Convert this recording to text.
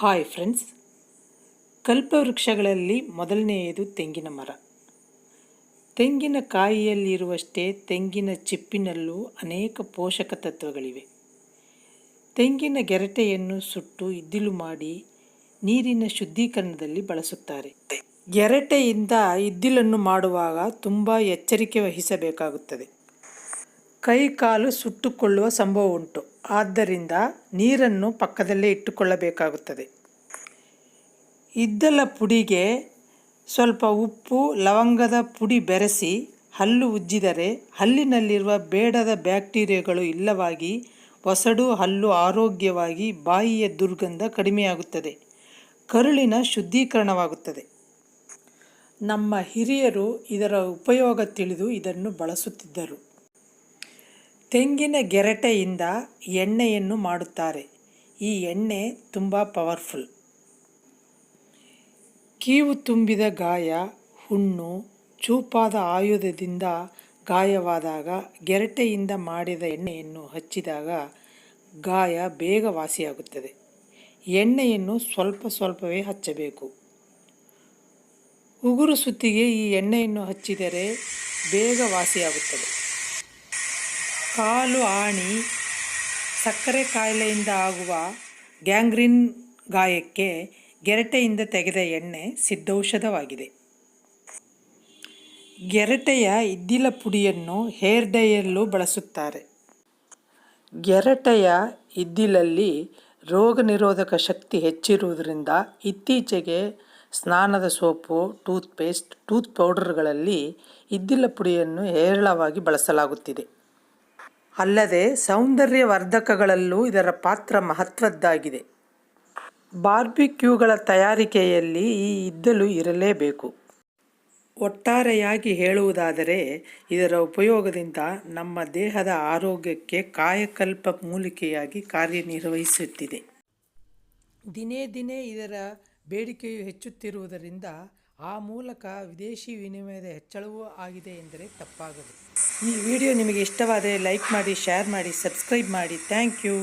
Hi friends ಕಲ್ಪವೃಕ್ಷಗಳಲ್ಲಿ ಮೊದಲನೆಯದು ತೆಂಗಿನ ಮರ. ತೆಂಗಿನ ಕಾಯಿಯಲ್ಲಿರುವಷ್ಟೇ ತೆಂಗಿನ ಚಿಪ್ಪಿನಲ್ಲೂ ಅನೇಕ ಪೋಷಕ ತತ್ವಗಳಿವೆ. ತೆಂಗಿನ ಗೆರಟೆಯನ್ನು ಸುಟ್ಟು ಇದ್ದಿಲು ಮಾಡಿ ನೀರಿನ ಶುದ್ಧೀಕರಣದಲ್ಲಿ ಬಳಸುತ್ತಾರೆ. ಗೆರಟೆಯಿಂದ ಇದ್ದಿಲನ್ನು ಮಾಡುವಾಗ ತುಂಬ ಎಚ್ಚರಿಕೆ ವಹಿಸಬೇಕಾಗುತ್ತದೆ. ಕೈ ಕಾಲು ಸುಟ್ಟುಕೊಳ್ಳುವ ಸಂಭವ ಉಂಟು. ಆದ್ದರಿಂದ ನೀರನ್ನು ಪಕ್ಕದಲ್ಲೇ ಇಟ್ಟುಕೊಳ್ಳಬೇಕಾಗುತ್ತದೆ. ಇದ್ದಲ ಪುಡಿಗೆ ಸ್ವಲ್ಪ ಉಪ್ಪು, ಲವಂಗದ ಪುಡಿ ಬೆರೆಸಿ ಹಲ್ಲು ಉಜ್ಜಿದರೆ ಹಲ್ಲಿನಲ್ಲಿರುವ ಬೇಡದ ಬ್ಯಾಕ್ಟೀರಿಯಾಗಳು ಇಲ್ಲವಾಗಿ ಒಸಡು ಹಲ್ಲು ಆರೋಗ್ಯವಾಗಿ ಬಾಯಿಯ ದುರ್ಗಂಧ ಕಡಿಮೆಯಾಗುತ್ತದೆ. ಕರುಳಿನ ಶುದ್ಧೀಕರಣವಾಗುತ್ತದೆ. ನಮ್ಮ ಹಿರಿಯರು ಇದರ ಉಪಯೋಗ ತಿಳಿದು ಇದನ್ನು ಬಳಸುತ್ತಿದ್ದರು. ತೆಂಗಿನ ಗೆರಟೆಯಿಂದ ಎಣ್ಣೆಯನ್ನು ಮಾಡುತ್ತಾರೆ. ಈ ಎಣ್ಣೆ ತುಂಬ ಪವರ್ಫುಲ್. ಕೀವು ತುಂಬಿದ ಗಾಯ, ಹುಣ್ಣು, ಚೂಪಾದ ಆಯುಧದಿಂದ ಗಾಯವಾದಾಗ, ಗೆರಟೆಯಿಂದ ಮಾಡಿದ ಎಣ್ಣೆಯನ್ನು ಹಚ್ಚಿದಾಗ ಗಾಯ ಬೇಗ ವಾಸಿಯಾಗುತ್ತದೆ ಎಣ್ಣೆಯನ್ನು ಸ್ವಲ್ಪ ಸ್ವಲ್ಪವೇ ಹಚ್ಚಬೇಕು. ಉಗುರು ಸುತ್ತಿಗೆ ಈ ಎಣ್ಣೆಯನ್ನು ಹಚ್ಚಿದರೆ ಬೇಗ ವಾಸಿಯಾಗುತ್ತದೆ ಕಾಲು ಆಣಿ ಸಕ್ಕರೆ ಕಾಯಿಲೆಯಿಂದ ಆಗುವ ಗ್ಯಾಂಗ್ರಿನ್ ಗಾಯಕ್ಕೆ ಗೆರಟೆಯಿಂದ ತೆಗೆದ ಎಣ್ಣೆ ಸಿದ್ಧೌಷಧವಾಗಿದೆ. ಗೆರಟೆಯ ಇದ್ದಿಲ ಪುಡಿಯನ್ನು ಹೇರ್ ಡೈಯಲ್ಲೂ ಬಳಸುತ್ತಾರೆ. ಗೆರಟೆಯ ಇದ್ದಿಲಲ್ಲಿ ರೋಗ ನಿರೋಧಕ ಶಕ್ತಿ ಹೆಚ್ಚಿರುವುದರಿಂದ ಇತ್ತೀಚೆಗೆ ಸ್ನಾನದ ಸೋಪು, ಟೂತ್ಪೇಸ್ಟ್, ಟೂತ್ ಪೌಡರ್ಗಳಲ್ಲಿ ಇದ್ದಿಲ ಪುಡಿಯನ್ನು ಹೇರಳವಾಗಿ ಬಳಸಲಾಗುತ್ತಿದೆ. ಅಲ್ಲದೆ ಸೌಂದರ್ಯವರ್ಧಕಗಳಲ್ಲೂ ಇದರ ಪಾತ್ರ ಮಹತ್ವದ್ದಾಗಿದೆ. ಬಾರ್ಬಿಕ್ಯೂಗಳ ತಯಾರಿಕೆಯಲ್ಲಿ ಈ ಇದ್ದಲು ಇರಲೇಬೇಕು. ಒಟ್ಟಾರೆಯಾಗಿ ಹೇಳುವುದಾದರೆ, ಇದರ ಉಪಯೋಗದಿಂದ ನಮ್ಮ ದೇಹದ ಆರೋಗ್ಯಕ್ಕೆ ಕಾಯಕಲ್ಪ ಮೂಲಿಕೆಯಾಗಿ ಕಾರ್ಯನಿರ್ವಹಿಸುತ್ತಿದೆ. ದಿನೇ ದಿನೇ ಇದರ ಬೇಡಿಕೆಯು ಹೆಚ್ಚುತ್ತಿರುವುದರಿಂದ ಆ ಮೂಲಕ ವಿದೇಶಿ ವಿನಿಮಯದ ಹೆಚ್ಚಳವೂ ಆಗಿದೆ ಎಂದರೆ ತಪ್ಪಾಗದು. ಈ ವಿಡಿಯೋ ನಿಮಗೆ ಇಷ್ಟವಾದರೆ ಲೈಕ್ ಮಾಡಿ ಶೇರ್ ಮಾಡಿ ಸಬ್ಸ್ಕ್ರೈಬ್ ಮಾಡಿ. Thank you